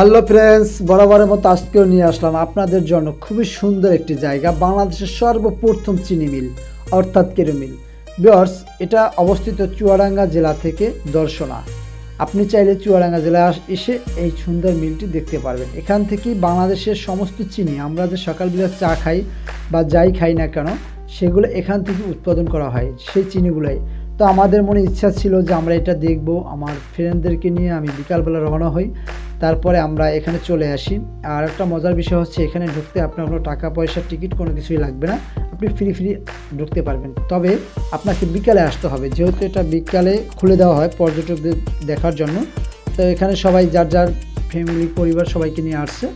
Hello friends, বরাবরের মতো আজকেও নিয়ে আসলাম আপনাদের জন্য খুবই সুন্দর একটি জায়গা, বাংলাদেশের সর্বপ্রথম চিনি মিল, অর্থাৎ কেরু মিল বিয়ার্স এটা অবস্থিত চুয়াডাঙ্গা জেলা থেকে দর্শনা। আপনি চাইলে চুয়াডাঙ্গা জেলায় এসে এই সুন্দর মিলটি দেখতে পারবেন। এখান থেকেই বাংলাদেশের সমস্ত চিনি, আমরা যে সকালবেলা চা খাই বা যাই খাই না কেন, সেগুলো এখান থেকে উৎপাদন করা হয়। সেই চিনিগুলোই তো আমাদের মনে ইচ্ছা ছিল যে আমরা এটা দেখব, আমার ফ্রেন্ডদেরকে নিয়ে আমি বিকালবেলা রওনা হই। তারপরে আমরা এখানে চলে আসি। আর একটা মজার বিষয় হচ্ছে, এখানে ঢুকতে আপনার কোনো টাকা পয়সার টিকিট কোনো কিছুই লাগবে না। আপনি ফ্রি ফ্রি ঢুকতে পারবেন। তবে আপনাকে বিকালে আসতে হবে। যেহেতু এটা বিকালে খুলে দেওয়া হয় পর্যটকদের দেখার জন্য। তো এখানে সবাই যার যার ফ্যামিলি পরিবার সবাইকে নিয়ে আসছে।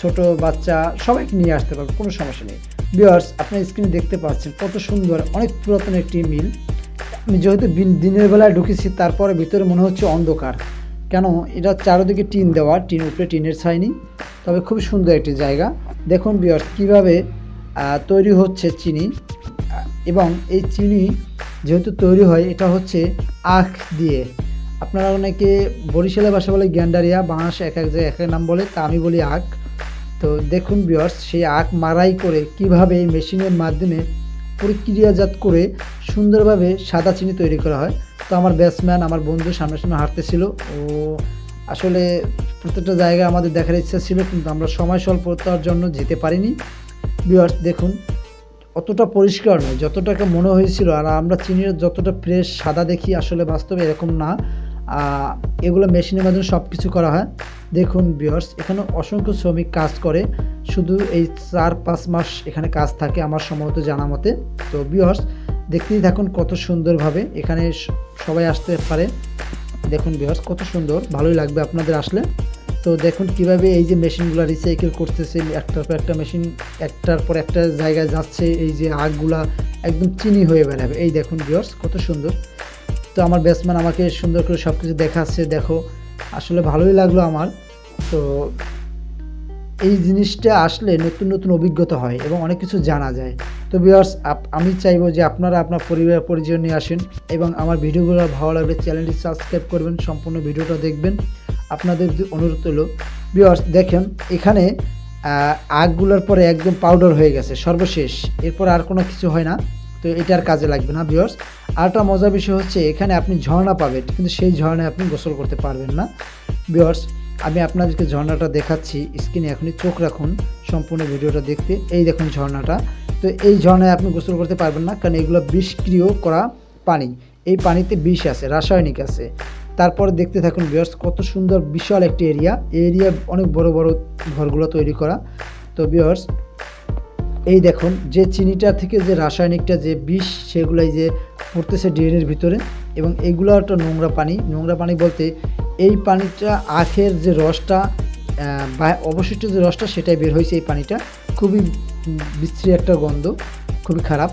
ছোট বাচ্চা সবাইকে নিয়ে আসতে পারবে, কোনো সমস্যা নেই। বিয়ার্স আপনার স্ক্রিনে দেখতে পাচ্ছেন। কত সুন্দর, অনেক পুরাতন একটি মিল। আমি যেহেতু দিনের বেলায় ঢুকেছি, তারপরে ভিতরে মনে হচ্ছে অন্ধকার। কেন? এটা চারোদিকে টিন দেওয়া, টিন উপরে টিনের ছাইনি। তবে খুব সুন্দর একটি জায়গা। দেখুন বিয়ার্স কীভাবে তৈরি হচ্ছে চিনি। এবং এই চিনি যেহেতু তৈরি হয়, এটা হচ্ছে আখ দিয়ে। আপনারা অনেকে বরিশালের ভাষা বলে গ্যান্ডারিয়া, বাংলাদেশে এক এক জায়গায় এক এক নাম বলে, তা আমি বলি আখ। তো দেখুন বিয়ার্স সেই আখ মারাই করে কীভাবে এই মেশিনের মাধ্যমে প্রক্রিয়াজাত করে সুন্দরভাবে সাদা চিনি তৈরি করা হয়। তো আমার ব্যাটসম্যান আমার বন্ধু সামনে সামনে হাঁটতেছিল। ও আসলে প্রত্যেকটা জায়গায় আমাদের দেখার ইচ্ছা ছিল, কিন্তু আমরা সময় স্বল্পতার জন্য যেতে পারিনি। বিয়ার্স দেখুন, অতটা পরিষ্কার নয়, যতটাকে মনে হয়েছিল। আর আমরা চিনির যতটা ফ্রেশ সাদা দেখি, আসলে বাস্তবে এরকম না। এগুলো মেশিনের মাধ্যমে সব কিছু করা হয়। দেখুন বিয়ার্স এখানে অসংখ্য শ্রমিক কাজ করে। শুধু এই চার পাঁচ মাস এখানে কাজ থাকে আমার সম্ভবত জানা মতে। তো বিয়ার্স দেখতেই থাকুন কত সুন্দরভাবে এখানে সবাই আসতে পারে। দেখুন বিয়ার্স কত সুন্দর, ভালোই লাগবে আপনাদের আসলে। তো দেখুন কীভাবে এই যে মেশিনগুলো রিসাইকেল করতেছে, একটার পর একটা মেশিন, একটার পর একটা জায়গায় যাচ্ছে, এই যে আগগুলা একদম চিনি হয়ে বেড়াবে। এই দেখুন বিয়ার্স কত সুন্দর। তো আমার ব্যাটসম্যান আমাকে সুন্দর করে সব কিছু দেখাচ্ছে, দেখো। আসলে ভালোই লাগল আমার। তো এই জিনিসটা আসলে নতুন নতুন অভিজ্ঞতা হয় এবং অনেক কিছু জানা যায়। তো বিয়ার্স আমি চাইব যে আপনারা আপনার পরিবার, পরিজন নিয়ে আসেন এবং আমার ভিডিওগুলো ভালো লাগলে চ্যানেলটি সাবস্ক্রাইব করবেন, সম্পূর্ণ ভিডিওটা দেখবেন। আপনাদের অনুরোধ হলো বিয়ার্স দেখেন, এখানে আগগুলোর পরে একদম পাউডার হয়ে গেছে, সর্বশেষ। এরপর আর কোনো কিছু হয় না। তো এটার কাজে লাগবে না বিয়ার্স আরেকটা মজার বিষয় হচ্ছে, এখানে আপনি ঝর্ণা পাবেন, কিন্তু সেই ঝর্ণায় আপনি গোসল করতে পারবেন না। বিয়ার্স আমি আপনাদেরকে ঝর্ণাটা দেখাচ্ছি স্ক্রিনে এখনই চোখ রাখুন, সম্পূর্ণ ভিডিওটা দেখতে। এই দেখুন ঝর্ণাটা। তো এই ঝর্ণায় আপনি গোসল করতে পারবেন না, কারণ এগুলো বিষক্রিয় করা পানি। এই পানিতে বিষ আছে, রাসায়নিক আছে। তারপরে দেখতে থাকুন বিয়ার্স কত সুন্দর, বিশাল একটি এরিয়া এরিয়া অনেক বড় বড় ঘরগুলো তৈরি করা। তো বিয়ার্স এই দেখুন, যে চিনিটা থেকে যে রাসায়নিকটা যে বিষ, সেগুলাই যে পড়তেছে ড্রেনের ভিতরে, এবং এগুলো একটা নোংরা পানি। নোংরা পানি বলতে এই পানিটা আখের যে রসটা বা অবশিষ্ট যে রসটা, সেটাই বের হয়েছে এই পানিটা। খুবই বিশ্রী একটা গন্ধ, খুবই খারাপ।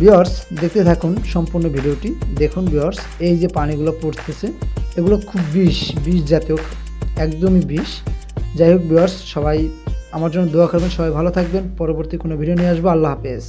বিয়ার্স দেখতে থাকুন সম্পূর্ণ ভিডিওটি। দেখুন বিয়ার্স এই যে পানিগুলো পড়তেছে, এগুলো খুব বিষ বিষ জাতীয়, একদমই বিষ। যাই হোক বিয়ার্স সবাই আমার জন্য দোয়া করবেন সবাই ভালো থাকবেন। পরবর্তী কোনো ভিডিও নিয়ে আসব। আল্লাহ হাফেজ।